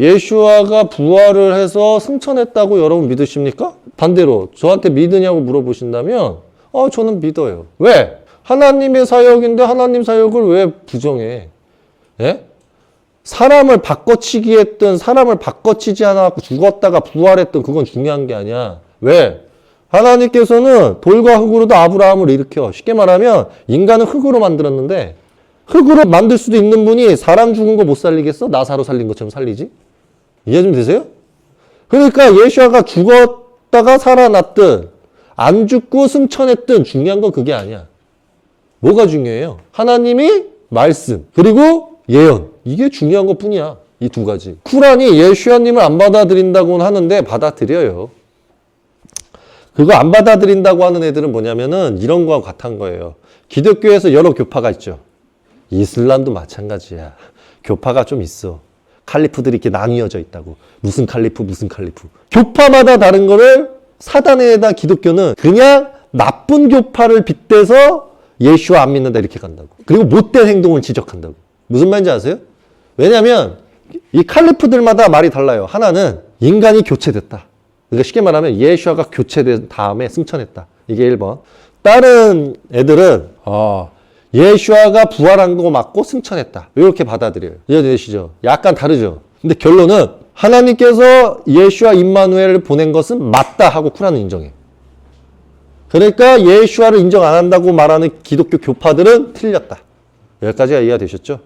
예수아가 부활을 해서 승천했다고 여러분 믿으십니까? 반대로 저한테 믿으냐고 물어보신다면 어 저는 믿어요. 왜? 하나님의 사역인데 하나님 사역을 왜 부정해? 예? 사람을 바꿔치기 했든 사람을 바꿔치지 않았고 죽었다가 부활했든 그건 중요한 게 아니야. 왜? 하나님께서는 돌과 흙으로도 아브라함을 일으켜. 쉽게 말하면 인간은 흙으로 만들었는데 흙으로 만들 수도 있는 분이 사람 죽은 거 못 살리겠어? 나사로 살린 것처럼 살리지? 이해 좀 되세요? 그러니까 예수아가 죽었다가 살아났든 안 죽고 승천했든 중요한 건 그게 아니야. 뭐가 중요해요? 하나님이 말씀 그리고 예언 이게 중요한 것 뿐이야. 이 두 가지. 쿠란이 예수아님을 안 받아들인다고는 하는데 받아들여요. 그거 안 받아들인다고 하는 애들은 뭐냐면은 이런 거와 같은 거예요. 기독교에서 여러 교파가 있죠. 이슬람도 마찬가지야. 교파가 좀 있어. 칼리프들이 이렇게 나뉘어져 있다고. 무슨 칼리프, 무슨 칼리프. 교파마다 다른 거를 사단에다 기독교는 그냥 나쁜 교파를 빗대서 예수와 안 믿는다 이렇게 간다고. 그리고 못된 행동을 지적한다고. 무슨 말인지 아세요? 왜냐면 이 칼리프들마다 말이 달라요. 하나는 인간이 교체됐다. 그러니까 쉽게 말하면 예수아가 교체된 다음에 승천했다. 이게 1번. 다른 애들은 어, 예수아가 부활한 거 맞고 승천했다. 이렇게 받아들여요. 이해되시죠? 약간 다르죠? 근데 결론은 하나님께서 예수아 임마누엘을 보낸 것은 맞다 하고 쿠란은 인정해. 그러니까 예수아를 인정 안 한다고 말하는 기독교 교파들은 틀렸다. 여기까지가 이해가 되셨죠?